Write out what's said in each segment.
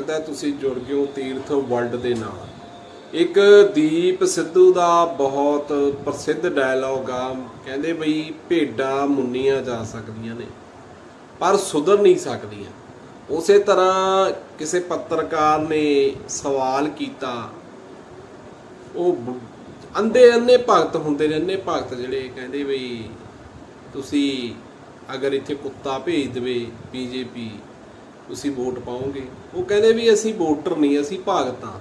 ਸਵਾਗਤ ਤੁਸੀਂ ਜੁੜ ਗਏ ਹੋ ਤੀਰਥ ਵਰਲਡ ਦੇ ਨਾਲ। ਇੱਕ ਦੀਪ ਸਿੱਧੂ ਦਾ ਬਹੁਤ ਪ੍ਰਸਿੱਧ ਡਾਇਲੌਗ ਆ। ਕਹਿੰਦੇ ਬਈ ਭੇਡਾਂ ਮੁੰਨੀਆਂ ਜਾ ਸਕਦੀਆਂ ਨੇ, ਪਰ ਸੁਧਰ ਨਹੀਂ ਸਕਦੀਆਂ। ਉਸੇ ਤਰ੍ਹਾਂ ਕਿਸੇ ਪੱਤਰਕਾਰ ਨੇ ਸਵਾਲ ਕੀਤਾ। ਉਹ ਬ- ਅੰਧੇ ਅੰਨੇ ਭਗਤ ਹੁੰਦੇ ਨੇ ਅੰਨੇ ਭਗਤ ਜਿਹੜੇ ਕਹਿੰਦੇ ਬਈ ਤੁਸੀਂ ਅਗਰ ਇੱਥੇ ਕੁੱਤਾ ਭੇਜ ਦੇਵੇ ਬੀਜੇਪੀ ਤੁਸੀਂ ਵੋਟ ਪਾਓਗੇ? ਉਹ ਕਹਿੰਦੇ ਵੀ ਅਸੀਂ ਵੋਟਰ ਨਹੀਂ, ਅਸੀਂ ਭਗਤ ਹਾਂ।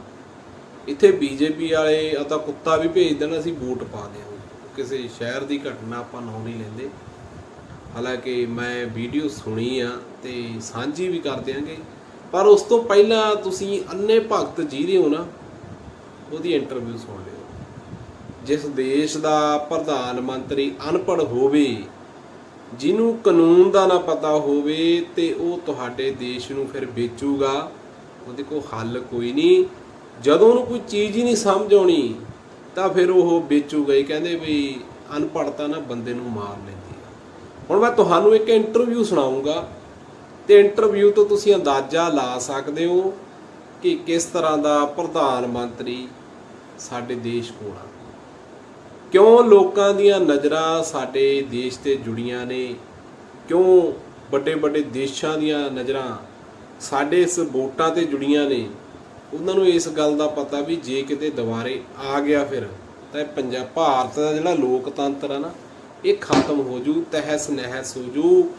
ਇੱਥੇ ਬੀਜੇਪੀ ਵਾਲੇ ਆ ਤਾਂ ਕੁੱਤਾ ਵੀ ਭੇਜ ਦੇਣ, ਅਸੀਂ ਵੋਟ ਪਾ ਦਿਆਂਗੇ। ਕਿਸੇ ਸ਼ਹਿਰ ਦੀ ਘਟਨਾ ਆਪਾਂ ਨਾਂ ਨਹੀਂ ਲੈਂਦੇ। ਹਾਲਾਂਕਿ ਮੈਂ ਵੀਡੀਓ ਸੁਣੀ ਆ ਤੇ ਸਾਂਝੀ ਵੀ ਕਰ ਦਿਆਂਗੇ। ਪਰ ਉਸ ਤੋਂ ਪਹਿਲਾਂ ਤੁਸੀਂ ਅੰਨੇ ਭਗਤ ਜੀ ਰਹੇ ਹੋ ਨਾ, ਉਹਦੀ ਇੰਟਰਵਿਊ ਸੁਣ ਲਿਓ। ਜਿਸ ਦੇਸ਼ ਦਾ ਪ੍ਰਧਾਨ ਮੰਤਰੀ ਅਨਪੜ੍ਹ ਹੋਵੇ ਜਿਹਨੂੰ ਕਾਨੂੰਨ ਦਾ ਨਾ ਪਤਾ ਹੋਵੇ ਤੇ ਉਹ ਤੁਹਾਡੇ ਦੇਸ਼ ਨੂੰ ਫਿਰ ਵੇਚੂਗਾ, ਉਹਦੇ ਕੋਲ ਹੱਲ ਕੋਈ ਨਹੀਂ। ਜਦੋਂ ਉਹਨੂੰ ਕੋਈ ਚੀਜ਼ ਹੀ ਨਹੀਂ ਸਮਝ ਆਉਣੀ, ਤਾਂ ਫਿਰ ਉਹ ਵੇਚੂਗਾ ਹੀ, ਕਹਿੰਦੇ ਵੀ ਅਨਪੜ੍ਹਤਾ ਨਾ ਬੰਦੇ ਨੂੰ ਮਾਰ ਲੈਂਦੀ ਆ। ਹੁਣ ਮੈਂ ਤੁਹਾਨੂੰ ਇੱਕ ਇੰਟਰਵਿਊ ਸੁਣਾਉਂਗਾ, ਤੇ ਇੰਟਰਵਿਊ ਤੋਂ ਤੁਸੀਂ ਅੰਦਾਜ਼ਾ ਲਾ ਸਕਦੇ ਹੋ ਕਿ ਕਿਸ ਤਰ੍ਹਾਂ ਦਾ ਪ੍ਰਧਾਨ ਮੰਤਰੀ ਸਾਡੇ ਦੇਸ਼ ਕੋਲ ਆ। ਕਿਉਂ ਲੋਕਾਂ ਦੀਆਂ ਨਜ਼ਰਾਂ ਸਾਡੇ ਦੇਸ਼ ਤੇ ਜੁੜੀਆਂ ਨੇ? ਕਿਉਂ ਵੱਡੇ ਵੱਡੇ ਦੇਸ਼ਾਂ ਦੀਆਂ ਨਜ਼ਰਾਂ ਸਾਡੇ ਇਸ ਵੋਟਾਂ ਤੇ ਜੁੜੀਆਂ ਨੇ? ਉਹਨਾਂ ਨੂੰ ਇਸ ਗੱਲ ਦਾ ਪਤਾ ਵੀ ਜੇ ਕਿਤੇ ਦੁਬਾਰੇ ਆ ਗਿਆ ਫਿਰ, ਤਾਂ ਇਹ ਪੰਜਾਬ ਭਾਰਤ ਦਾ ਜਿਹੜਾ ਲੋਕਤੰਤਰ ਆ ਨਾ, ਇਹ ਖਤਮ ਹੋ ਜੂ, ਤਹਿਸ ਨਹਿਸ ਹੋ ਜੂ।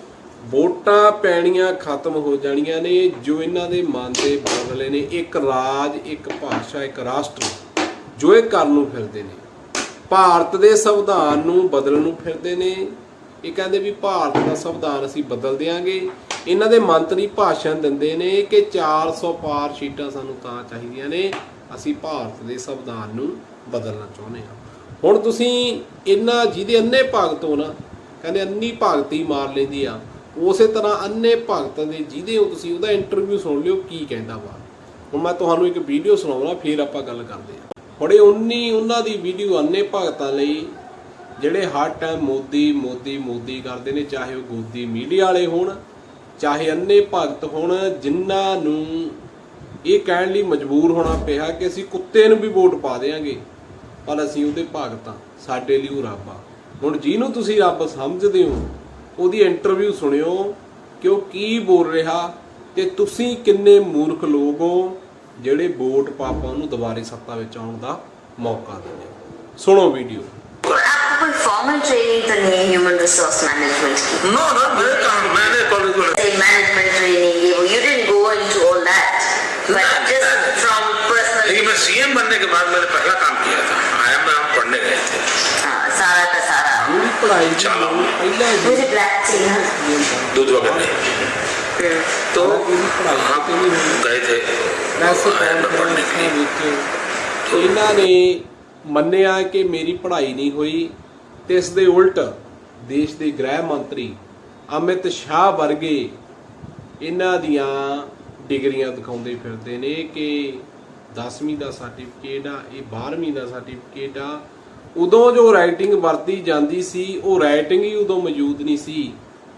ਵੋਟਾਂ ਪੈਣੀਆਂ ਖਤਮ ਹੋ ਜਾਣੀਆਂ ਨੇ, ਜੋ ਇਹਨਾਂ ਦੇ ਮਨ ਦੇ ਬਦਲੇ ਨੇ। ਇੱਕ ਰਾਜ, ਇੱਕ ਭਾਸ਼ਾ, ਇੱਕ ਰਾਸ਼ਟਰ, ਜੋ ਇਹ ਕਰਨ ਨੂੰ ਫਿਰਦੇ ਨੇ। ਭਾਰਤ ਦੇ ਸੰਵਿਧਾਨ ਨੂੰ ਬਦਲਣ ਨੂੰ ਫਿਰਦੇ ਨੇ। ਇਹ ਕਹਿੰਦੇ ਵੀ ਭਾਰਤ ਦਾ ਸੰਵਿਧਾਨ ਅਸੀਂ ਬਦਲ ਦਿਆਂਗੇ। ਇਹਨਾਂ ਦੇ ਮੰਤਰੀ ਭਾਸ਼ਣ ਦਿੰਦੇ ਨੇ ਕਿ 400 ਪਾਰ ਸ਼ੀਟਾਂ ਸਾਨੂੰ ਤਾਂ ਚਾਹੀਦੀਆਂ ਨੇ। ਅਸੀਂ ਭਾਰਤ ਦੇ ਸੰਵਿਧਾਨ ਨੂੰ ਬਦਲਣਾ ਚਾਹੁੰਦੇ ਹਾਂ। ਹੁਣ ਤੁਸੀਂ ਇਹਨਾਂ ਜਿਹਦੇ ਅੰਨੇ ਭਗਤ ਹੋ ਨਾ, ਕਹਿੰਦੇ ਅੰਨੀ ਭਗਤੀ ਮਾਰ ਲੈਂਦੀ ਆ, ਉਸੇ ਤਰ੍ਹਾਂ ਅੰਨੇ ਭਗਤ ਦੇ ਜਿਹਦੇ ਹੋ ਤੁਸੀਂ ਉਹਦਾ ਇੰਟਰਵਿਊ ਸੁਣ ਲਿਓ, ਕੀ ਕਹਿੰਦਾ ਵਾ। ਹੁਣ ਮੈਂ ਤੁਹਾਨੂੰ ਇੱਕ ਵੀਡੀਓ ਸੁਣਾਉਣਾ, ਫਿਰ ਆਪਾਂ ਗੱਲ ਕਰਦੇ ਹਾਂ। ਹੁਣ ਇਹ ਉਨੀ ਉਹਨਾਂ ਦੀ ਵੀਡੀਓ ਅੰਨੇ ਭਗਤਾਂ ਲਈ, ਜਿਹੜੇ ਹਰ ਟਾਈਮ ਮੋਦੀ ਮੋਦੀ ਮੋਦੀ ਕਰਦੇ ਨੇ, ਚਾਹੇ ਉਹ ਗੋਦੀ ਮੀਡੀਆ ਵਾਲੇ ਹੋਣ, ਚਾਹੇ ਅੰਨੇ ਭਗਤ ਹੋਣ, ਜਿਨ੍ਹਾਂ ਨੂੰ ਇਹ ਕਹਿਣ ਲਈ ਮਜਬੂਰ ਹੋਣਾ ਪਿਆ ਕਿ ਅਸੀਂ ਕੁੱਤੇ ਨੂੰ ਵੀ ਵੋਟ ਪਾ ਦੇਾਂਗੇ ਪਰ ਅਸੀਂ ਉਹਦੇ ਭਗਤ ਹਾਂ, ਸਾਡੇ ਲਈ ਉਹ ਰੱਬ ਆ। ਹੁਣ ਜਿਹਨੂੰ ਤੁਸੀਂ ਰੱਬ ਸਮਝਦੇ ਹੋ, ਉਹਦੀ ਇੰਟਰਵਿਊ ਸੁਣਿਓ ਕਿ ਉਹ ਕੀ ਬੋਲ ਰਿਹਾ ਤੇ ਤੁਸੀਂ ਕਿੰਨੇ ਮੂਰਖ ਲੋਕ ਹੋ ਜਿਹੜੇ ਵੋਟ ਪਾਪਾ ਉਹਨੂੰ ਦੁਬਾਰੇ ਸੱਤਾ ਵਿੱਚ ਆਉਣ ਦਾ ਮੌਕਾ ਦਿੰਦੇ ਹੋ ਸੁਣੋ ਵੀਡੀਓ आपको कोई फॉर्मल ट्रेनिंग तो नहीं है ह्यूमन रिसोर्स मैनेजमेंट की नो नो मेरे काम मैंने कॉलेज में say management training ये वो you didn't go into all that but just from personal लेकिन मैं सीएम बनने के बाद मैंने पहला काम किया था आईएम में हम पढ़ने गए थे हाँ, सारा का सारा ਜਿਹੜੀ ਪੜ੍ਹਾਈ ਦੀ ਚਲੋ। ਲੋੜ ਪਹਿਲਾਂ ਹੀ मुझे ब्लैक चाहिए है ना ਨਿਯਮ ਬਣਾ। दूध वगैरह तो ਹਾਲਾਂਕਿ ਇਹਦੀ ਪੜ੍ਹਾਈ हम ਕਿਤੇ ਨਹੀਂ ਹੋਈ गए थे ਪ੍ਰੈਸ IIM में पढ़ने के ਕਾਨਫਰੰਸਾਂ लिए ਵਿੱਚ ਇਹਨਾਂ ਨੇ ਮੰਨਿਆ ਕਿ ਮੇਰੀ ਪੜ੍ਹਾਈ ਨਹੀਂ ਹੋਈ ਤੇ ਇਸ ਦੇ ਉਲਟ ਦੇਸ਼ ਦੇ ਗ੍ਰਹਿ ਮੰਤਰੀ ਅਮਿਤ ਸ਼ਾਹ ਵਰਗੇ ਇਹਨਾਂ ਦੀਆਂ ਡਿਗਰੀਆਂ ਦਿਖਾਉਂਦੇ ਫਿਰਦੇ ਨੇ ਕਿ 10ਵੀਂ ਦਾ ਸਰਟੀਫਿਕੇਟ ਆ ਇਹ 12ਵੀਂ ਦਾ ਸਰਟੀਫਿਕੇਟ ਆ ਉਦੋਂ ਜੋ ਰਾਈਟਿੰਗ ਵਰਤੀ ਜਾਂਦੀ ਸੀ ਉਹ ਰਾਈਟਿੰਗ ਹੀ ਉਦੋਂ ਮੌਜੂਦ ਨਹੀਂ ਸੀ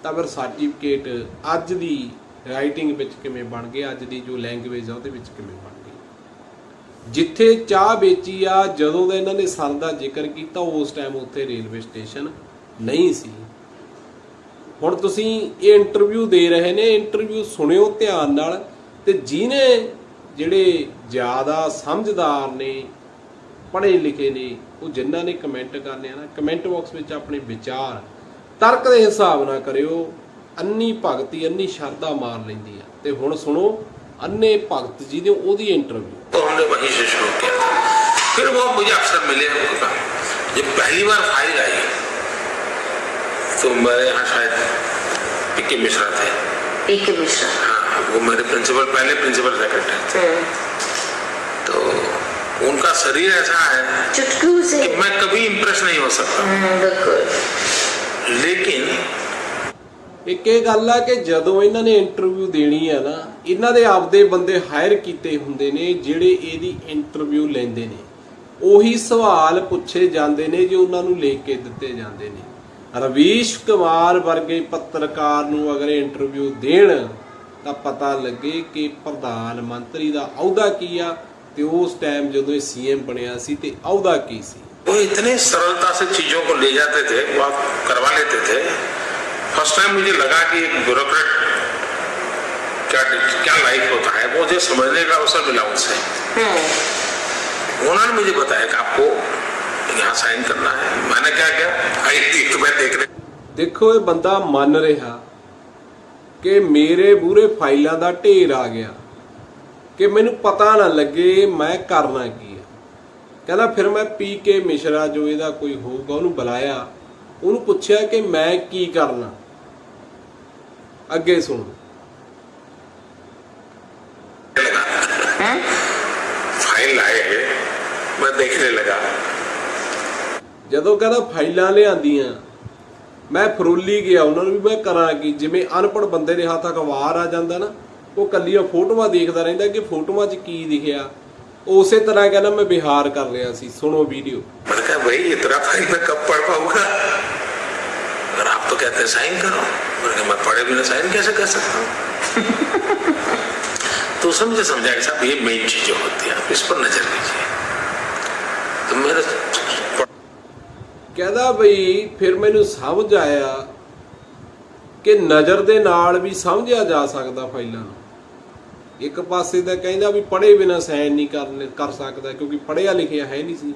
ਤਾਂ ਫਿਰ ਸਰਟੀਫਿਕੇਟ ਅੱਜ ਦੀ ਰਾਈਟਿੰਗ ਵਿੱਚ ਕਿਵੇਂ ਬਣ ਗਏ, ਅੱਜ ਦੀ ਜੋ ਲੈਂਗੁਏਜ ਆ ਉਹਦੇ ਵਿੱਚ ਕਿਵੇਂ ਬਣ ਗਈ। ਜਿੱਥੇ ਚਾਹ ਵੇਚੀ ਆ, ਜਦੋਂ ਦਾ ਇਹਨਾਂ ਨੇ ਸਰ ਦਾ ਜ਼ਿਕਰ ਕੀਤਾ, ਉਸ ਟਾਈਮ ਉੱਥੇ ਰੇਲਵੇ ਸਟੇਸ਼ਨ ਨਹੀਂ ਸੀ। ਹੁਣ ਤੁਸੀਂ ਇਹ ਇੰਟਰਵਿਊ ਦੇ ਰਹੇ ਨੇ ਇੰਟਰਵਿਊ ਸੁਣਿਓ ਧਿਆਨ ਨਾਲ ਤੇ ਜਿਹਨੇ ਜਿਹੜੇ ਜ਼ਿਆਦਾ ਸਮਝਦਾਰ ਨੇ ਪੜ੍ਹੇ ਲਿਖੇ ਨੇ, ਉਹ ਜਿਨ੍ਹਾਂ ਨੇ ਕਮੈਂਟ ਕਰਨੇ ਆ ਨਾ ਕਮੈਂਟ ਬਾਕਸ ਵਿੱਚ ਆਪਣੇ ਵਿਚਾਰ ਤਰਕ ਦੇ ਹਿਸਾਬ ਨਾਲ ਕਰਿਓ। ਅੰਨੀ ਭਗਤੀ ਅੰਨੀ ਸ਼ਰਧਾ ਮਾਰ ਲੈਂਦੀ ਆ ਤੇ ਹੁਣ ਸੁਣੋ ਅੰਨੇ ਭਗਤ ਜੀ ਦੀ ਉਹਦੀ ਇੰਟਰਵਿਊ तो हमने वहीं से शुरू किया फिर वो मुझे अक्सर मिले उनका जब पहली बार फाइल आई तो मेरे यहाँ शायद पीके मिश्रा थे पी के मिश्रा हाँ वो मेरे प्रिंसिपल पहले प्रिंसिपल सेक्रेटरी थे हम्म, तो उनका शरीर ऐसा है चुटकू से कि मैं कभी इम्प्रेस नहीं हो सकता हम्म, बिल्कुल लेकिन ਇੱਕ ਇਹ ਗੱਲ ਆ ਕਿ ਜਦੋਂ ਇਹਨਾਂ ਨੇ ਇੰਟਰਵਿਊ ਦੇਣੀ ਆ ਨਾ, ਇਹਨਾਂ ਦੇ ਆਪਦੇ ਬੰਦੇ ਹਾਇਰ ਕੀਤੇ ਹੁੰਦੇ ਨੇ ਜਿਹੜੇ ਇਹਦੀ ਇੰਟਰਵਿਊ ਲੈਂਦੇ ਨੇ। ਉਹੀ ਸਵਾਲ ਪੁੱਛੇ ਜਾਂਦੇ ਨੇ ਜੋ ਉਹਨਾਂ ਨੂੰ ਲੈ ਕੇ ਦਿੱਤੇ ਜਾਂਦੇ ਨੇ। ਰਵੀਸ਼ ਕੁਮਾਰ ਵਰਗੇ ਪੱਤਰਕਾਰ ਨੂੰ ਅਗਰ ਇੰਟਰਵਿਊ ਦੇਣ, ਤਾਂ ਪਤਾ ਲੱਗੇ ਕਿ ਪ੍ਰਧਾਨ ਮੰਤਰੀ ਦਾ ਅਹੁਦਾ ਕੀ ਆ ਤੇ ਉਸ ਟਾਈਮ ਜਦੋਂ ਇਹ ਸੀਐਮ ਬਣਿਆ ਸੀ ਤੇ ਅਹੁਦਾ ਕੀ ਸੀ। ਉਹ ਇਤਨੇ ਸਰਲਤਾ ਸੇ ਚੀਜ਼ੋਂ ਕੋ ਲੈ ਜਾਂਦੇ ਥੇ, ਉਹ ਕਰਵਾ ਲੈਤੇ ਥੇ। फर्स्ट टाइम मुझे लगा कि एक ब्यूरोक्रेट क्या क्या लाइफ होता है मुझे समझने का अवसर मिला उनसे उन्होंने मुझे बताया कि आपको यहाँ साइन करना है मैंने क्या किया आई थी तो मैं देख रहे ਦੇਖੋ ਇਹ ਬੰਦਾ ਮੰਨ ਰਿਹਾ ਕਿ ਮੇਰੇ ਮੂਹਰੇ ਫਾਈਲਾਂ ਦਾ ਢੇਰ ਆ ਗਿਆ ਕਿ ਮੈਨੂੰ ਪਤਾ ਨਾ ਲੱਗੇ ਮੈਂ ਕਰਨਾ ਕੀ ਹੈ ਕਹਿੰਦਾ ਫਿਰ ਮੈਂ ਪੀ ਕੇ ਮਿਸ਼ਰਾ ਜੋ ਇਹਦਾ ਕੋਈ ਹੋਊਗਾ ਉਹਨੂੰ ਬੁਲਾਇਆ ਉਹਨੂੰ ਪੁੱਛਿਆ ਕਿ ਮੈਂ ਕੀ ਕਰਨਾ ਅੱਗੇ ਸੁਣੋ। ਫਾਈਲ ਲਾਏ ਮੈਂ ਦੇਖਣੇ ਲਗਾ। ਜਦੋਂ ਕਹਿੰਦਾ ਫਾਈਲਾਂ ਲਿਆਂਦੀਆਂ ਮੈਂ ਫਰੋਲੀ ਗਿਆ ਉਹਨਾਂ ਨੂੰ ਵੀ ਮੈਂ ਕਰਾਂ ਕਿ? ਜਿਵੇਂ ਅਨਪੜ ਬੰਦੇ ਦੇ ਹੱਥ ਅਖਬਾਰ ਆ ਜਾਂਦਾ ਨਾ ਉਹ ਕੱਲੀਆਂ ਫੋਟੋਆਂ ਦੇਖਦਾ ਰਹਿੰਦਾ ਕਿ ਫੋਟੋਆਂ 'ਚ ਕੀ ਦਿਖਿਆ। ਉਸੇ ਤਰ੍ਹਾਂ ਕਹਿੰਦਾ ਮੈਂ ਵਿਹਾਰ ਕਰ ਰਿਹਾ ਸੀ ਸੁਣੋ ਵੀਡੀਓ। ਮੈਂ ਕਿਹਾ ਭਾਈ ਇਤਰਾ ਫਾਈਲ ਮੈਂ ਕਬ ਅਗਰ ਆਪ ਤਾਂ ਕਹਤੇ ਸਾਈਨ ਕਰੋ। मैंने कहा मैं पढ़े बिना साइन कैसे कर सकता हूँ तो उसने मुझे समझा कि साहब ये मेन चीजें होती हैं आप इस पर नजर कीजिए तो मेरे ਕਹਿੰਦਾ ਬਈ ਫਿਰ ਮੈਨੂੰ ਸਮਝ ਆਇਆ ਕਿ ਨਜ਼ਰ ਦੇ ਨਾਲ ਵੀ ਸਮਝਿਆ ਜਾ ਸਕਦਾ ਫਾਈਲਾਂ ਨੂੰ ਇੱਕ ਪਾਸੇ ਤਾਂ ਕਹਿੰਦਾ ਵੀ ਪੜ੍ਹੇ ਬਿਨਾ ਸਾਈਨ ਨਹੀਂ ਕਰ ਕਰ ਸਕਦਾ ਕਿਉਂਕਿ ਪੜ੍ਹਿਆ ਲਿਖਿਆ ਹੈ ਨਹੀਂ ਸੀ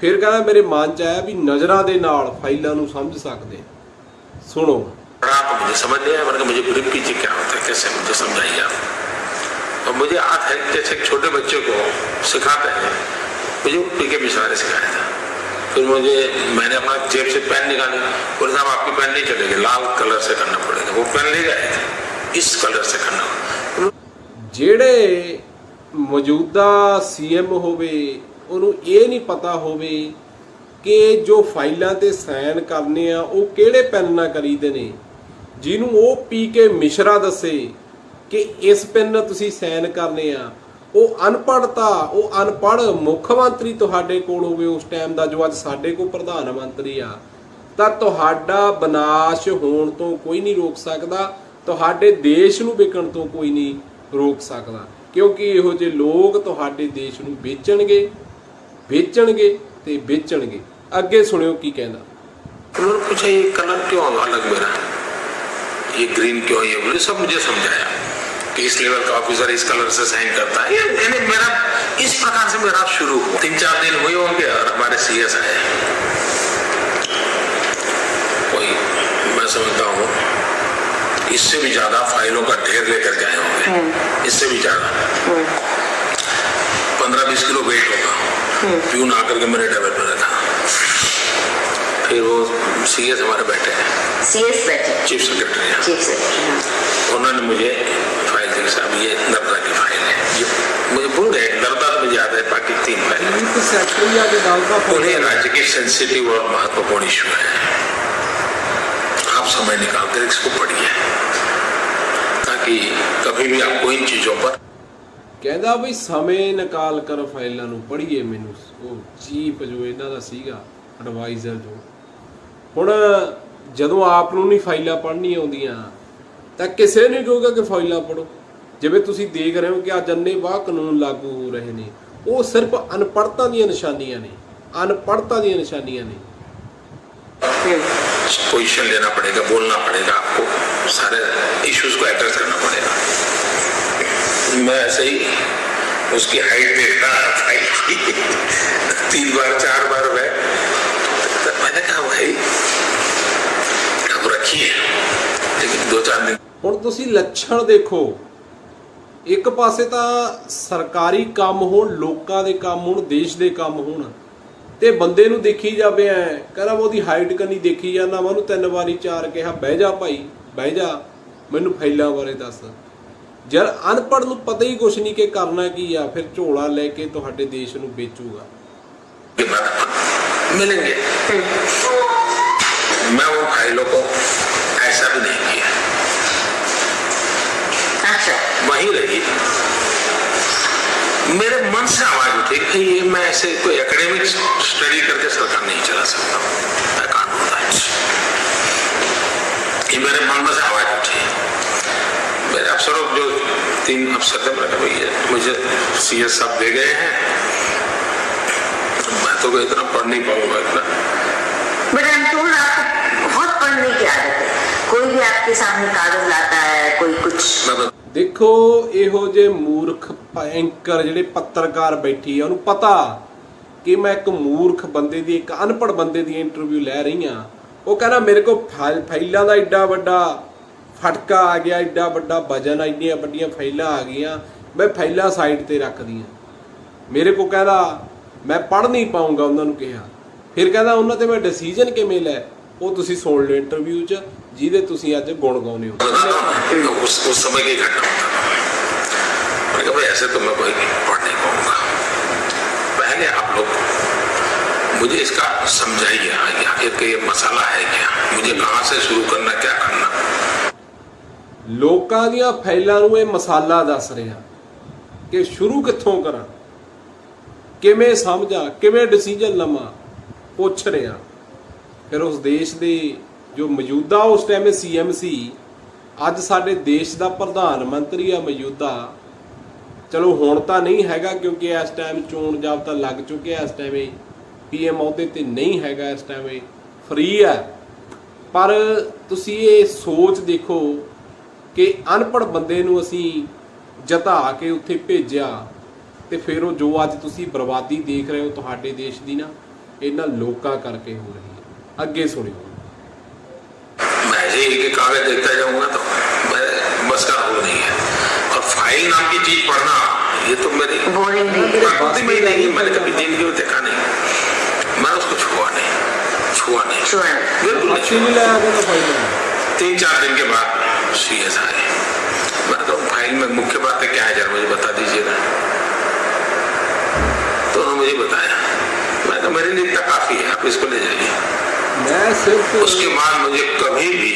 ਫਿਰ ਕਹਿੰਦਾ ਮੇਰੇ ਮਨ 'ਚ ਆਇਆ ਵੀ ਨਜ਼ਰਾਂ ਦੇ ਨਾਲ ਫਾਈਲਾਂ ਨੂੰ ਸਮਝ ਸਕਦੇ ਆ। ਸੁਣੋ पढ़ा तो मुझे समझ नहीं आया मैंने कहा मुझे ब्रीफ कीजिए क्या होता है कैसे मुझे समझाइए आप और मुझे याद है जैसे एक छोटे बच्चे को सिखाते हैं मुझे पी के मिश्रा ने सिखाया था फिर मुझे मैंने अपना जेब से पेन निकाली बोले साहब आपकी पेन नहीं चलेगी लाल कलर से करना पड़ेगा वो पेन ले गए थे इस कलर से करना होगा ਜਿਹੜੇ ਮੌਜੂਦਾ ਸੀਐਮ ਹੋਵੇ ਉਹਨੂੰ ਇਹ ਨਹੀਂ ਪਤਾ ਹੋਵੇ ਕਿ ਜੋ ਫਾਈਲਾਂ ਤੇ ਸਾਈਨ ਕਰਨੇ ਆ ਉਹ ਕਿਹੜੇ ਪੈਨ ਨਾਲ ਕਰੀਦੇ ਨੇ ਜਿਹਨੂੰ ਉਹ ਪੀ ਕੇ ਮਿਸ਼ਰਾ ਦੱਸੇ ਕਿ ਇਸ ਪਿੰਨ ਤੁਸੀਂ ਸੈਨ ਕਰਨੇ ਆ। ਉਹ ਅਨਪੜਤਾ ਉਹ ਅਨਪੜ ਮੁੱਖ ਮੰਤਰੀ ਤੁਹਾਡੇ ਕੋਲ ਹੋਵੇ ਉਸ ਟਾਈਮ ਦਾ, ਜੋ ਅੱਜ ਸਾਡੇ ਕੋਲ ਪ੍ਰਧਾਨ ਮੰਤਰੀ ਆ। ਤਾਂ ਤੁਹਾਡਾ ਬਨਾਸ਼ ਹੋਣ ਤੋਂ ਕੋਈ ਨਹੀਂ ਰੋਕ ਸਕਦਾ, ਤੁਹਾਡੇ ਦੇਸ਼ ਨੂੰ ਵਿਕਣ ਤੋਂ ਕੋਈ ਨਹੀਂ ਰੋਕ ਸਕਦਾ। ਕਿਉਂਕਿ ਇਹੋ ਜਿਹੇ ਲੋਕ ਤੁਹਾਡੇ ਦੇਸ਼ ਨੂੰ ਵੇਚਣਗੇ ਵੇਚਣਗੇ ਤੇ ਵੇਚਣਗੇ। ਅੱਗੇ ਸੁਣਿਓ ਕੀ ਕਹਿੰਦਾ। ਉਹਨਾਂ ਨੂੰ ਪੁੱਛਿਆ ਇਹ ਕਲਰ ਕਿਉਂ ਅਲੱਗ ਮੇਰਾ? ये ग्रीन क्यों ये बोले सब मुझे समझाया। कि इस लेवल का ऑफिसर इस कलर से साइन करता है। ये यानी मेरा इस प्रकार से मेरा शुरू हुआ। तीन चार दिन हुए होंगे और हमारे सी एस आए। कोई मैं समझता हूँ। इससे भी ज़्यादा फाइलों का ढेर लेकर के आए होंगे। इससे भी ज़्यादा। पंद्रह बीस किलो वेट होगा। प्यून आकर के मेरे टेबल पर फिर वो सी एस हमारे बैठे हैं CS बैठे चीफ सेक्रेटरी हैं चीफ सेक्रेटरी उन्होंने मुझे फाइल दी साहब ये नर्मदा की फाइल है ये मुझे भूल गए नर्मदा तो मुझे याद है बाकी तीन फाइल हैं। ਇੱਕ ਸੈਕਟਰੀ ਆ ਕੇ ਗੱਲ ਦਾ उन्हें राज्य के सेंसिटिव और महत्वपूर्ण इशू है आप समय निकाल कर इसको पढ़िए ताकि कभी भी आपको इन चीजों पर ਕਹਿੰਦਾ ਵੀ ਸਮੇਂ ਨਿਕਾਲ ਕਰ ਫਾਈਲਾਂ ਨੂੰ ਪੜ੍ਹੀਏ ਮੈਨੂੰ ਉਹ ਚੀਫ ਜੋ ਇਹਨਾਂ ਦਾ ਸੀਗਾ ਐਡਵਾਈਜ਼ਰ ਜੋ ਹੁਣ ਜਦੋਂ ਆਪ ਨੂੰ ਨਹੀਂ ਫਾਈਲਾਂ ਪੜ੍ਹਨੀਆਂ ਆਉਂਦੀਆਂ ਤਾਂ ਕਿਸੇ ਨੂੰ ਕਹੂਗਾ ਕਿ ਫਾਈਲਾਂ ਪੜੋ ਜਿਵੇਂ ਤੁਸੀਂ ਦੇਖ ਰਹੇ ਹੋ ਕਿ ਅੱਜ ਅੰਨੇ ਵਾਹ ਕਾਨੂੰਨ ਲਾਗੂ ਹੋ ਰਹੇ ਨੇ ਉਹ ਸਿਰਫ ਅਨਪੜ੍ਹਤਾ ਦੀਆਂ ਨਿਸ਼ਾਨੀਆਂ ਨੇ ਅਨਪੜ੍ਹਤਾ ਦੀਆਂ ਨਿਸ਼ਾਨੀਆਂ ਨੇ पोजीशन लेना पड़ेगा बोलना पड़ेगा आपको सारे इश्यूज को एड्रेस करना पड़ेगा मैं ऐसे ही उसकी हाइट देखता था फाइल की तीन बार चार बार मैं अब रखिए लेकिन दो चार दिन ਹੁਣ ਤੁਸੀਂ ਲੱਛਣ ਦੇਖੋ ਇੱਕ ਪਾਸੇ ਤਾਂ ਸਰਕਾਰੀ ਕੰਮ ਹੋਣ ਲੋਕਾਂ ਦੇ ਕੰਮ ਹੋਣ ਦੇਸ਼ ਦੇ ਕੰਮ ਹੋਣ ਤੇ ਬੰਦੇ ਨੂੰ ਦੇਖੀ ਜਾਵੇ ਐ ਕਹਿੰਦਾ ਮੈਂ ਉਹਦੀ ਹਾਈਟ ਕੰਨੀ ਦੇਖੀ ਜਾਂਦਾ ਮੈਂ ਉਹਨੂੰ ਤਿੰਨ ਵਾਰੀ ਚਾਰ ਕਿਹਾ ਬਹਿ ਜਾ ਭਾਈ ਬਹਿ ਜਾ ਮੈਨੂੰ ਫਾਈਲਾਂ ਬਾਰੇ ਦੱਸ ਜਦ ਅਨਪੜ੍ਹ ਨੂੰ ਪਤਾ ਹੀ ਕੁਛ ਨਹੀਂ ਕਿ ਕਰਨਾ ਕੀ ਆ ਫਿਰ ਝੋਲਾ ਲੈ ਕੇ ਤੁਹਾਡੇ ਦੇਸ਼ ਨੂੰ ਵੇਚੂਗਾ के बाद मिलेंगे मैं उन फाइलों को मेरे मन से आवाज़ उठी कि ये मैं ऐसे कोई एकेडमिक स्टडी करके सरकार नहीं चला सकता। मैं कानून है। ये मेरे मन में से आवाज़ उठी। मेरे अफसरों जो तीन अफसर थे मैंने भैया मुझे सी एस साहब दे गए हैं। मैं तो कोई इतना पढ़ नहीं पाऊँगा इतना। बट अंतुल आपको बहुत पढ़ने की आदत है। कोई भी आपके सामने कागज़ लाता है कोई कुछ। देखो ये हो जे मूर्ख ਐਂਕਰ ਜਿਹੜੇ ਪੱਤਰਕਾਰ ਬੈਠੀ ਆ, ਉਹਨੂੰ ਪਤਾ ਕਿ ਮੈਂ ਇੱਕ ਮੂਰਖ ਬੰਦੇ ਦੀ, ਇੱਕ ਅਨਪੜ੍ਹ ਬੰਦੇ ਦੀ ਇੰਟਰਵਿਊ ਲੈ ਰਹੀ ਆ। ਉਹ ਕਹਿੰਦਾ, ਮੇਰੇ ਕੋਲ ਫਾਈਲਾਂ ਦਾ ਐਡਾ ਵੱਡਾ ਫਟਕਾ ਆ ਗਿਆ ਐਡਾ ਵੱਡਾ ਵਜਨ ਐਡੀਆਂ ਵੱਡੀਆਂ ਫਾਈਲਾਂ ਆ ਗਈਆਂ, ਮੈਂ ਫਾਈਲਾਂ ਸਾਈਡ ਤੇ ਰੱਖਦੀ ਰੱਖਦੀਆਂ। ਮੇਰੇ ਕੋ ਕਹਿੰਦਾ, ਮੈਂ ਪੜ੍ਹ ਨਹੀਂ ਪਾਉਂਗਾ ਉਹਨਾਂ ਨੂੰ ਕਿਹਾ। ਫਿਰ ਕਹਿੰਦਾ, ਉਹਨਾਂ ਤੇ ਮੈਂ ਡਿਸੀਜਨ ਕਿਵੇਂ ਲੈ? ਉਹ ਤੁਸੀਂ ਸੁਣ ਲਓ ਇੰਟਰਵਿਊ 'ਚ, ਜਿਹਦੇ ਤੁਸੀਂ ਅੱਜ ਗੁਣ ਗਾਉਨੇ ਹੋ। ਉਸ ਉਸ ਸਮੇਂ ਕੀ ਘਟਨਾ समय की घटना बताता हूँ मैंने कहा भाई ऐसे तो मैं कोई पढ़ नहीं पाऊंगा पहले आप लोग मुझे इसका समझाइए आखिर का ये मसाला है क्या मुझे कहाँ से शुरू करना क्या करना ਲੋਕਾਂ ਦੀਆਂ ਫਾਈਲਾਂ ਨੂੰ ਇਹ ਮਸਾਲਾ ਦੱਸ ਰਿਹਾ ਕਿ ਸ਼ੁਰੂ ਕਿੱਥੋਂ ਕਰਾਂ ਕਿਵੇਂ ਸਮਝਾਂ ਕਿਵੇਂ ਡਿਸੀਜਨ ਲਵਾਂ ਪੁੱਛ ਰਿਹਾ ਫਿਰ ਉਸ ਦੇਸ਼ ਦੇ ਜੋ ਮੌਜੂਦਾ ਉਸ ਟਾਈਮ ਸੀਐਮ ਸੀ ਅੱਜ ਸਾਡੇ ਦੇਸ਼ ਦਾ ਪ੍ਰਧਾਨ ਮੰਤਰੀ ਆ ਮੌਜੂਦਾ ਚਲੋ ਹੁਣ ਤਾਂ ਨਹੀਂ ਹੈਗਾ ਕਿਉਂਕਿ ਇਸ ਟਾਈਮ ਚੋਣ ਜਾਬਤਾ ਲੱਗ ਚੁੱਕਿਆ ਇਸ ਟਾਈਮ ਇਹ ਪੀਐਮ ਅਹੁਦੇ ਤੇ ਨਹੀਂ ਹੈਗਾ ਇਸ ਟਾਈਮ ਇਹ। ਫ੍ਰੀ ਹੈ। ਪਰ ਤੁਸੀਂ ਇਹ ਸੋਚ ਦੇਖੋ ਕਿ ਅਨਪੜ ਬੰਦੇ ਨੂੰ ਅਸੀਂ ਜਤਾ ਕੇ ਉੱਥੇ ਭੇਜਿਆ ਤੇ ਫਿਰ ਉਹ ਜੋ ਅੱਜ ਤੁਸੀਂ ਬਰਬਾਦੀ ਦੇਖ ਰਹੇ ਹੋ ਤੁਹਾਡੇ ਦੇਸ਼ ਦੀ ਨਾ, ਇਹਨਾਂ ਲੋਕਾਂ ਕਰਕੇ ਹੋ ਰਹੀ ਹੈ। ਅੱਗੇ ਸੁਣਿਓ। ਮੈਂ ਜੀ ਇੱਕ ਕਾਗਜ਼ ਦਿੱਤਾ ਜਾਊਂਗਾ ਤਾਂ साहिल नाम की चीज़ पढ़ना ये तो मेरी भक्ति में ही नहीं मैंने कभी ज़िंदगी में देखा नहीं। मैं उसको छुआ नहीं छुआ नहीं। बिल्कुल तीन चार दिन के बाद सी एस आए मैंने कहा फ़ाइल में मुख्य बातें क्या है जरा मुझे बता दीजिए ना तो उन्होंने मुझे बताया। मैं तो मेरे लिए इतना काफ़ी है आप इसको ले जाइए। मैं सिर्फ़ उसके बाद मुझे कभी भी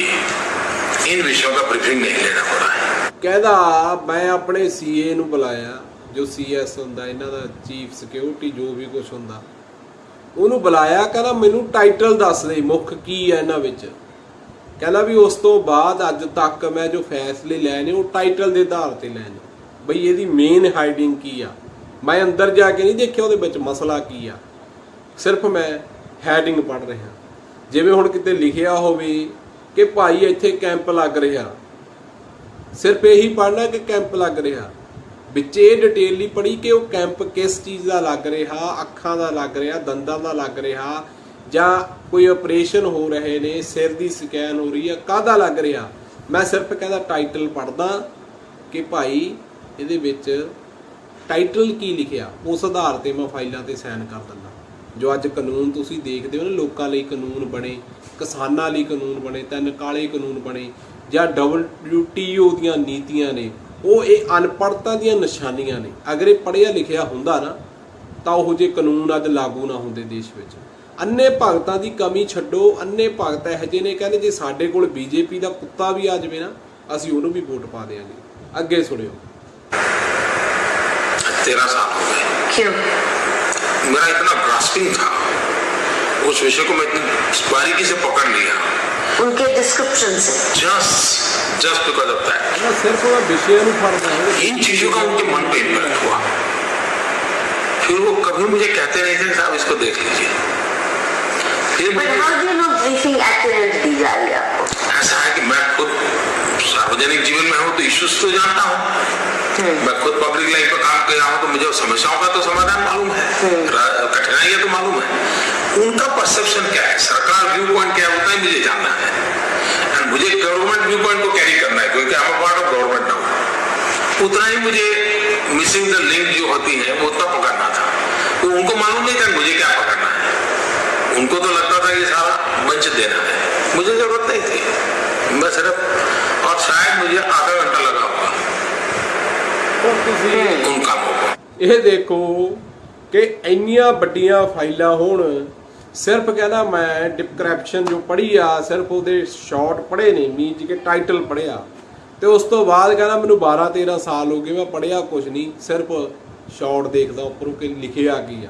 इन विषयों का ब्रीफिंग नहीं लेना पड़ा। है ਕਹਿੰਦਾ, ਮੈਂ ਆਪਣੇ ਸੀਏ ਨੂੰ ਬੁਲਾਇਆ, ਜੋ ਸੀਐਸ ਹੁੰਦਾ, ਇਹਨਾਂ ਦਾ ਚੀਫ ਸਿਕਿਉਰਿਟੀ ਜੋ ਵੀ ਕੁਝ ਹੁੰਦਾ। ਉਹਨੂੰ ਬੁਲਾਇਆ, ਕਹਿੰਦਾ, ਮੈਨੂੰ ਟਾਈਟਲ ਦੱਸ ਦੇ, ਮੁੱਖ ਕੀ ਹੈ ਇਹਨਾਂ ਵਿੱਚ? ਕਹਿੰਦਾ ਵੀ, ਉਸ ਤੋਂ ਬਾਅਦ ਅੱਜ ਤੱਕ ਮੈਂ ਜੋ ਫੈਸਲੇ ਲਏ ਨੇ ਉਹ ਟਾਈਟਲ ਦੇ ਆਧਾਰ ਤੇ ਲਏ ਨੇ ਬਈ, ਇਹਦੀ ਮੇਨ ਹਾਈਡਿੰਗ ਕੀ ਆ? ਮੈਂ ਅੰਦਰ ਜਾ ਕੇ ਨਹੀਂ ਦੇਖਿਆ, ਉਹਦੇ ਵਿੱਚ ਮਸਲਾ ਕੀ ਆ? ਸਿਰਫ ਮੈਂ ਹੈਡਿੰਗ ਪੜ੍ਹ ਰਿਹਾ। ਜਿਵੇਂ ਹੁਣ ਕਿਤੇ ਲਿਖਿਆ ਹੋਵੇ ਕਿ ਭਾਈ ਇੱਥੇ ਕੈਂਪ ਲੱਗ ਰਿਹਾ ਸਿਰਫ ਇਹੀ ਪੜ੍ਹਨਾ ਕਿ ਕੈਂਪ ਲੱਗ ਰਿਹਾ। ਵਿੱਚ ਇਹ ਡਿਟੇਲ ਨਹੀਂ ਪੜ੍ਹੀ ਕਿ ਉਹ ਕੈਂਪ ਕਿਸ ਚੀਜ਼ ਦਾ ਲੱਗ ਰਿਹਾ, ਅੱਖਾਂ ਦਾ ਲੱਗ ਰਿਹਾ, ਦੰਦਾਂ ਦਾ ਲੱਗ ਰਿਹਾ, ਜਾਂ ਕੋਈ ਆਪਰੇਸ਼ਨ ਹੋ ਰਹੇ ਨੇ, ਸਿਰ ਦੀ ਸਕੈਨ ਹੋ ਰਹੀ ਹੈ ਕਾਹਦਾ ਲੱਗ ਰਿਹਾ। ਮੈਂ ਸਿਰਫ ਕਹਿੰਦਾ ਟਾਈਟਲ ਪੜ੍ਹਦਾ ਕਿ ਭਾਈ ਇਹਦੇ ਵਿੱਚ ਟਾਈਟਲ ਕੀ ਲਿਖਿਆ, ਉਸ ਆਧਾਰ ਤੇ ਮੈਂ ਫਾਈਲਾਂ ਤੇ ਸਾਈਨ ਕਰ ਦਿੰਦਾ। ਜੋ ਅੱਜ ਕਾਨੂੰਨ ਤੁਸੀਂ ਦੇਖਦੇ ਹੋ ਨਾ, ਲੋਕਾਂ ਲਈ ਕਾਨੂੰਨ ਬਣੇ, ਕਿਸਾਨਾਂ ਲਈ ਕਾਨੂੰਨ ਬਣੇ, ਤਿੰਨ ਕਾਲੇ ਕਾਨੂੰਨ ਬਣੇ ਜਾਂ WTO ਦੀਆਂ ਨੀਤੀਆਂ ਨੇ ਉਹ ਇਹ ਅਨਪੜ੍ਹਤਾ ਦੀਆਂ ਨਿਸ਼ਾਨੀਆਂ ਨੇ ਅਗਰ ਇਹ ਪੜ੍ਹਿਆ ਲਿਖਿਆ ਹੁੰਦਾ ਨਾ ਤਾਂ ਉਹੋ ਜਿਹੇ ਕਾਨੂੰਨ ਅੱਜ ਲਾਗੂ ਨਾ ਹੁੰਦੇ ਦੇਸ਼ ਵਿੱਚ ਅੰਨੇ ਭਗਤਾਂ ਦੀ ਕਮੀ ਛੱਡੋ ਅੰਨੇ ਭਗਤ ਇਹੋ ਜਿਹੇ ਨੇ ਕਹਿੰਦੇ ਜੇ ਸਾਡੇ ਕੋਲ ਬੀਜੇਪੀ ਦਾ ਕੁੱਤਾ ਵੀ ਆ ਜਾਵੇ ਨਾ ਅਸੀਂ ਉਹਨੂੰ ਵੀ ਵੋਟ ਪਾ ਦੇਾਂਗੇ ਅੱਗੇ ਸੁਣਿਓ तेरह साल हो गए क्यों मेरा इतना ग्रास्पिंग था उस विषय को मैं इतनी बारीकी से पकड़ लिया उनके डिस्क्रिप्शन से। Just just because of that सिर्फ़ विषय इन चीज़ों का उनके मन पे इम्पैक्ट हुआ। फिर वो कभी मुझे कहते रहे थे साहब इसको देख लीजिए। ऐसा है कि मैं खुद सार्वजनिक जीवन में हूँ तो इश्यूज़ तो जानता हूँ। मैं खुद पब्लिक लाइफ में काम कर रहा हूँ तो मुझे समस्याओं का तो समाधान मालूम है। कठिनाइयाँ तो मालूम है। उनका परसेप्शन क्या है? सरकार व्यू पॉइंट क्या होता है मुझे जानता उतना ही मुझे मिसिंग द लिंक जो होती है वो उतना पकड़ना था तो उनको मालूम नहीं था कि मुझे क्या पकड़ना है उनको तो लगता था कि सारा मंच देना है मुझे जरूरत नहीं थी मैं सिर्फ और शायद मुझे आधा घंटा लगा होगा ਹੁਣ ਤੁਸੀਂ उन कामों को ਇਹ ਦੇਖੋ ਕਿ ਇੰਨੀਆਂ ਵੱਡੀਆਂ ਫਾਈਲਾਂ ਹੋਣ ਸਿਰਫ ਕਹਿੰਦਾ ਮੈਂ ਡਿਸਕ੍ਰਿਪਸ਼ਨ ਜੋ ਪੜ੍ਹੀ ਆ ਸਿਰਫ ਉਹਦੇ ਸ਼ਾਰਟ ਪੜ੍ਹੇ ਨੇ ਮੀਨਸ ਕਿ ਟਾਈਟਲ ਪੜ੍ਹਿਆ ਤੇ ਉਸ ਤੋਂ ਬਾਅਦ ਕਹਿੰਦਾ ਮੈਨੂੰ 12 13 ਸਾਲ ਹੋ ਗਏ, ਮੈਂ ਪੜ੍ਹਿਆ ਕੁਝ ਨਹੀਂ, ਸਿਰਫ ਸ਼ਾਰਟ ਦੇਖਦਾ, ਉੱਪਰੋਂ ਕਿ ਲਿਖਿਆ ਕੀ ਆ।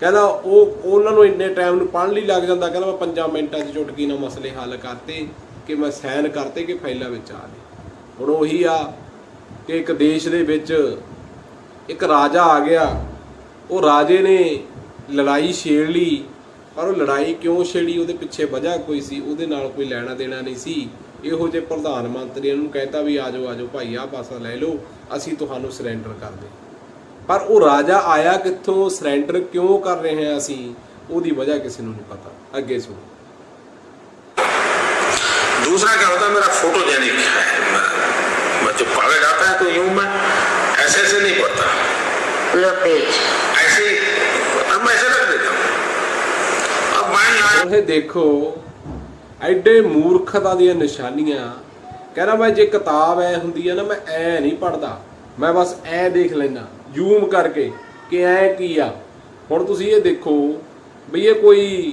ਕਹਿੰਦਾ ਉਹ, ਉਹਨਾਂ ਨੂੰ ਇੰਨੇ ਟਾਈਮ ਨੂੰ ਪੜ੍ਹਨ ਲਈ ਲੱਗ ਜਾਂਦਾ, ਕਹਿੰਦਾ ਮੈਂ 5 ਮਿੰਟਾਂ 'ਚ ਚੁਟਕੀ ਨਾਲ ਮਸਲੇ ਹੱਲ ਕਰਤੇ, ਕਿ ਮੈਂ ਸਾਈਨ ਕਰਤੇ ਕਿ ਫਾਈਲਾਂ ਵਿੱਚ ਆ ਗਏ ਹੁਣ ਉਹੀ ਆ ਕਿ ਇੱਕ ਦੇਸ਼ ਦੇ ਵਿੱਚ ਇੱਕ ਰਾਜਾ ਆ ਗਿਆ, ਉਹ ਰਾਜੇ ਨੇ ਲੜਾਈ ਛੇੜ ਲਈ, ਪਰ ਉਹ ਲੜਾਈ ਕਿਉਂ ਛੇੜੀ? ਉਹਦੇ ਪਿੱਛੇ ਵਜ੍ਹਾ ਕੋਈ ਸੀ? ਉਹਦੇ ਨਾਲ ਕੋਈ ਲੈਣਾ ਦੇਣਾ ਨਹੀਂ ਸੀ। ਇਹੋ ਜਿਹੇ ਪ੍ਰਧਾਨ ਮੰਤਰੀਆਂ ਨੂੰ ਕਹਿਤਾ ਵੀ ਆਜੋ ਆਜੋ ਭਾਈ ਆਹ ਪਾਸਾ ਲੈ ਲਓ ਅਸੀਂ ਤੁਹਾਨੂੰ ਸਰੈਂਡਰ ਕਰ ਦੇ ਪਰ ਉਹ ਰਾਜਾ ਆਇਆ ਕਿੱਥੋਂ ਸਰੈਂਡਰ ਕਿਉਂ ਕਰ ਰਹੇ ਹਾਂ ਅਸੀਂ ਉਹਦੀ ਵਜ੍ਹਾ ਕਿਸੇ ਨੂੰ ਨਹੀਂ ਪਤਾ ਅੱਗੇ ਸੁਣੋ दूसरा क्या होता है मेरा फोटोजेनिक है मेरा मैं जब पढ़ने जाता है तो यूं मैं ऐसे ऐसे नहीं पढ़ता पूरा पेज ऐसे ही अब मैं ऐसे रख देता हूँ अब माइंड ना ਹੁਣ ਇਹ ਦੇਖੋ ਐਡੇ ਮੂਰਖਤਾ ਦੀਆਂ ਨਿਸ਼ਾਨੀਆਂ। ਕਹਿੰਦਾ ਮੈਂ ਜੇ ਕਿਤਾਬ ਐ ਹੁੰਦੀ ਆ ਨਾ, ਮੈਂ ਐ ਨਹੀਂ ਪੜਦਾ ਮੈਂ ਬਸ ਐ ਦੇਖ ਲੈਣਾ ਜ਼ੂਮ ਕਰਕੇ ਕਿ ਐ ਕੀ ਆ। ਹੁਣ ਤੁਸੀਂ ਇਹ ਦੇਖੋ ਵੀ ਇਹ ਕੋਈ,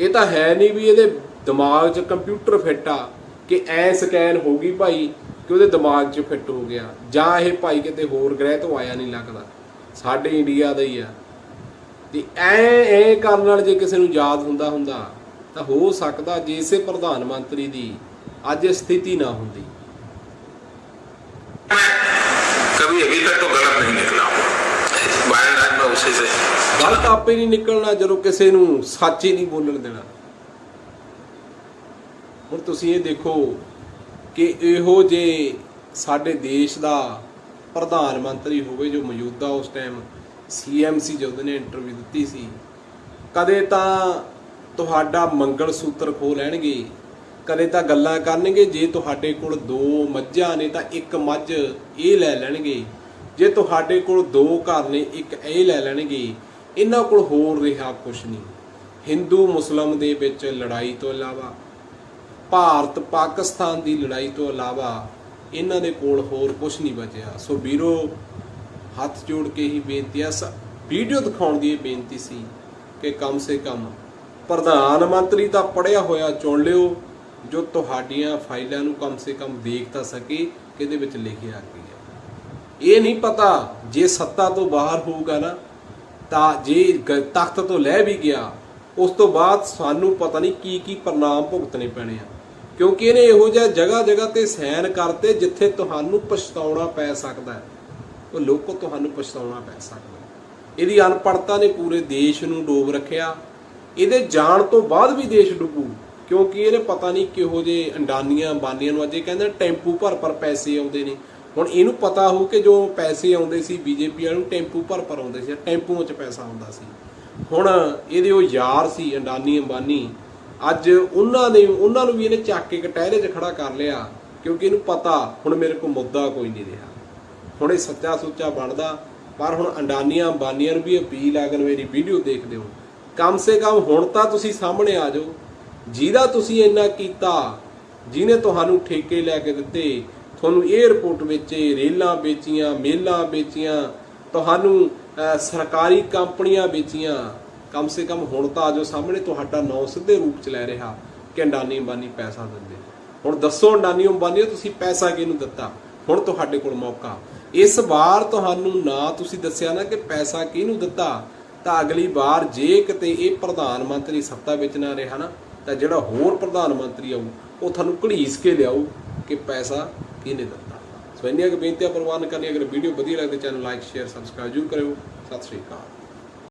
ਇਹ ਤਾਂ ਹੈ ਨਹੀਂ ਵੀ ਇਹਦੇ ਦਿਮਾਗ 'ਚ ਕੰਪਿਊਟਰ ਫਿੱਟ ਆ ਕਿ ਐ ਸਕੈਨ ਹੋ ਗਈ ਭਾਈ ਕਿ ਉਹਦੇ ਦਿਮਾਗ 'ਚ ਫਿੱਟ ਹੋ ਗਿਆ। ਜਾਂ ਇਹ ਭਾਈ ਕਿਤੇ ਹੋਰ ਗ੍ਰਹਿ ਤੋਂ ਆਇਆ ਨਹੀਂ ਲੱਗਦਾ। ਸਾਡੇ ਇੰਡੀਆ ਦਾ ਹੀ ਆ। ਤੇ ਐ ਐ ਕਰਨ ਨਾਲ ਜੇ ਕਿਸੇ ਨੂੰ ਯਾਦ ਹੁੰਦਾ ਹੁੰਦਾ। ਤਾਂ ਹੋ ਸਕਦਾ ਜੇ ਇਸੇ ਪ੍ਰਧਾਨ ਮੰਤਰੀ ਦੀ ਅੱਜ ਇਹ ਸਥਿਤੀ ਨਾ ਹੁੰਦੀ कभी अभी तक तो गलत नहीं निकला हूँ बाहर राज में उसी से ਗਲਤ ਆਪੇ ਨਹੀਂ ਨਿਕਲਣਾ ਜਦੋਂ ਕਿਸੇ ਨੂੰ ਸੱਚ ਹੀ ਨਹੀਂ ਬੋਲਣ ਦੇਣਾ ਹੁਣ ਤੁਸੀਂ ਇਹ ਦੇਖੋ ਕਿ ਇਹੋ ਜੇ ਸਾਡੇ ਦੇਸ਼ ਦਾ ਪ੍ਰਧਾਨ ਮੰਤਰੀ ਹੋਵੇ ਜੋ ਮੌਜੂਦਾ ਉਸ ਟਾਈਮ ਸੀਐਮਸੀ ਜਦੋਂ ਨੇ ਇੰਟਰਵਿਊ ਦਿੱਤੀ ਸੀ ਕਦੇ ਤਾਂ ਤੁਹਾਡਾ ਮੰਗਲ ਸੂਤਰ ਖੋ ਲੈਣਗੇ। ਕਦੇ ਤਾਂ ਗੱਲਾਂ ਕਰਨਗੇ, ਜੇ ਤੁਹਾਡੇ ਕੋਲ ਦੋ ਮੱਝਾਂ ਨੇ ਤਾਂ ਇੱਕ ਮੱਝ ਇਹ ਲੈ ਲੈਣਗੇ। ਜੇ ਤੁਹਾਡੇ ਕੋਲ ਦੋ ਘਰ ਨੇ, ਇੱਕ ਇਹ ਲੈ ਲੈਣਗੇ। ਇਹਨਾਂ ਕੋਲ ਹੋਰ ਰਿਹਾ ਕੁਛ ਨਹੀਂ। ਹਿੰਦੂ, ਮੁਸਲਮ ਦੇ ਵਿੱਚ ਲੜਾਈ ਤੋਂ ਇਲਾਵਾ, ਭਾਰਤ, ਪਾਕਿਸਤਾਨ ਦੀ ਲੜਾਈ ਤੋਂ ਇਲਾਵਾ ਇਹਨਾਂ ਦੇ ਕੋਲ ਹੋਰ ਕੁਝ ਨਹੀਂ ਬਚਿਆ। ਸੋ ਵੀਰੋ, ਹੱਥ ਜੋੜ ਕੇ ਹੀ ਬੇਨਤੀ ਆ ਸ- ਵੀਡੀਓ ਦਿਖਾਉਣ ਦੀ ਇਹ ਬੇਨਤੀ ਸੀ ਕਿ ਕਮ ਸੇ ਕਮ ਪ੍ਰਧਾਨ ਮੰਤਰੀ ਤਾਂ ਪੜਿਆ ਹੋਇਆ, ਚੁਣ ਲਿਓ, ਜੋ ਤੁਹਾਡੀਆਂ ਫਾਈਲਾਂ ਨੂੰ ਕਮ ਸੇ ਕਮ ਦੇਖ ਤਾਂ ਸਕੇ ਕਿ ਇਹਦੇ ਵਿੱਚ ਲਿਖਿਆ ਕੀ ਹੈ। ਇਹ ਨਹੀਂ ਪਤਾ, ਜੇ ਸੱਤਾ ਤੋਂ ਬਾਹਰ ਹੋਊਗਾ ਨਾ, ਤਾਂ ਜੇ ਗ- ਤਖਤ ਤੋਂ ਲੈ ਵੀ ਗਿਆ, ਉਸ ਤੋਂ ਬਾਅਦ ਸਾਨੂੰ ਪਤਾ ਨਹੀਂ ਕੀ ਕੀ ਪ੍ਰਣਾਮ ਭੁਗਤਣੇ ਪੈਣੇ ਆ। ਕਿਉਂਕਿ ਇਹਨੇ ਇਹੋ ਜਿਹਾ ਜਗ੍ਹਾ ਜਗ੍ਹਾ ਤੇ ਸੈਨ ਕਰਤੇ ਜਿੱਥੇ ਤੁਹਾਨੂੰ ਪਛਤਾਉਣਾ ਪੈ ਸਕਦਾ ਹੈ। ਉਹ ਲੋਕੋ ਤੁਹਾਨੂੰ ਪਛਤਾਉਣਾ ਪੈ ਸਕਦਾ ਇਹਦੀ ਅਨਪੜਤਾ ਨੇ ਪੂਰੇ ਦੇਸ਼ ਨੂੰ ਡੋਬ ਰੱਖਿਆ। ਇਹਦੇ ਜਾਣ ਤੋਂ ਬਾਅਦ ਵੀ ਦੇਸ਼ ਡੁੱਬੂ, ਕਿਉਂਕਿ ਇਹਨੇ ਪਤਾ ਨਹੀਂ ਕਿਹੋ ਜੇ ਅੰਡਾਨੀਆਂ, ਅੰਬਾਨੀਆਂ ਨੂੰ ਅੱਜ ਇਹ ਕਹਿੰਦੇ ਟੈਂਪੂ ਭਰ ਭਰ ਪੈਸੇ ਆਉਂਦੇ ਨੇ। ਹੁਣ ਇਹਨੂੰ ਪਤਾ ਹੋ ਕਿ ਜੋ ਪੈਸੇ ਆਉਂਦੇ ਸੀ ਬੀਜੇਪੀ ਵਾਲਿਆਂ ਨੂੰ ਟੈਂਪੂ ਭਰ ਭਰ ਆਉਂਦੇ ਸੀ, ਟੈਂਪੂਆਂ 'ਚ ਪੈਸਾ ਆਉਂਦਾ ਸੀ। ਹੁਣ ਇਹਦੇ ਉਹ ਯਾਰ ਸੀ, ਅੰਡਾਨੀ, ਅੰਬਾਨੀ, ਅੱਜ ਉਹਨਾਂ ਨੇ, ਉਹਨਾਂ ਨੂੰ ਵੀ ਇਹਨੇ ਚੱਕ ਕੇ ਕਟਹਿਰੇ 'ਚ ਖੜਾ ਕਰ ਲਿਆ, ਕਿਉਂਕਿ ਇਹਨੂੰ ਪਤਾ, ਹੁਣ ਮੇਰੇ ਕੋਲ ਮੁੱਦਾ ਕੋਈ ਨਹੀਂ ਰਿਹਾ। ਹੁਣ ਇਹ ਸੱਚਾ ਸੁੱਚਾ ਬਣਦਾ, ਪਰ ਹੁਣ ਅੰਡਾਨੀਆਂ, ਅੰਬਾਨੀਆਂ ਨੂੰ ਵੀ ਅਪੀਲ ਆ ਅਗਰ ਮੇਰੀ ਵੀਡੀਓ ਦੇਖਦੇ ਹੋ। ਕਮ ਸੇ ਕਮ ਹੁਣ ਤਾਂ ਤੁਸੀਂ ਸਾਹਮਣੇ ਆ ਜਾਓ। ਜਿਹਦਾ ਤੁਸੀਂ ਇੰਨਾ ਕੀਤਾ, ਜਿਹਨੇ ਤੁਹਾਨੂੰ ਠੇਕੇ ਲੈ ਕੇ ਦਿੱਤੇ, ਤੁਹਾਨੂੰ 에ਅਰਪੋਰਟ ਵੇਚੇ ਰੇਲਾਂ ਵੇਚੀਆਂ, ਮੇਲਾਂ ਵੇਚੀਆਂ, ਤੁਹਾਨੂੰ ਸਰਕਾਰੀ ਕੰਪਨੀਆਂ ਵੇਚੀਆਂ, ਕਮ ਸੇ ਕਮ ਹੁਣ ਤਾਂ ਆਜੋ ਸਾਹਮਣੇ ਤੁਹਾਡਾ ਨਾਂ ਸਿੱਧੇ ਰੂਪ ਚ ਲੈ ਰਿਹਾ ਕਿ ਅੰਡਾਨੀ ਅੰਬਾਨੀ ਪੈਸਾ ਦਿੰਦੇ। ਹੁਣ ਦੱਸੋ ਅੰਡਾਨੀ ਅੰਬਾਨੀ ਤੁਸੀਂ ਪੈਸਾ ਕਿਹਨੂੰ ਦਿੱਤਾ? ਹੁਣ ਤੁਹਾਡੇ ਕੋਲ ਮੌਕਾ। ਇਸ ਵਾਰ ਤੁਹਾਨੂੰ ਨਾ ਤੁਸੀਂ ਦੱਸਿਆ ਨਾ ਕਿ ਪੈਸਾ ਕਿਹਨੂੰ ਦਿੱਤਾ? ਤਾਂ ਅਗਲੀ ਵਾਰ ਜੇ ਕਿਤੇ ਇਹ ਪ੍ਰਧਾਨ ਮੰਤਰੀ ਸੱਤਾ ਵਿੱਚ ਨਾ ਰਿਹਾ ਨਾ, ਤਾਂ ਜਿਹੜਾ ਹੋਰ ਪ੍ਰਧਾਨ ਮੰਤਰੀ ਆਊ, ਉਹ ਤੁਹਾਨੂੰ ਘੜੀਸ ਕੇ ਲਿਆਊ ਕਿ ਪੈਸਾ ਕਿਹਨੇ ਦਿੱਤਾ। ਸੋ ਇੰਨੀਆਂ ਕੁ ਬੇਨਤੀਆਂ ਪ੍ਰਵਾਨ ਕਰਨੀ ਅਗਰ ਵੀਡੀਓ ਵਧੀਆ ਲੱਗਦੀ ਚੈਨਲ ਲਾਈਕ, ਸ਼ੇਅਰ, ਸਬਸਕ੍ਰਾਈਬ ਜ਼ਰੂਰ ਕਰਿਓ। ਸਤਿ ਸ਼੍ਰੀ ਅਕਾਲ।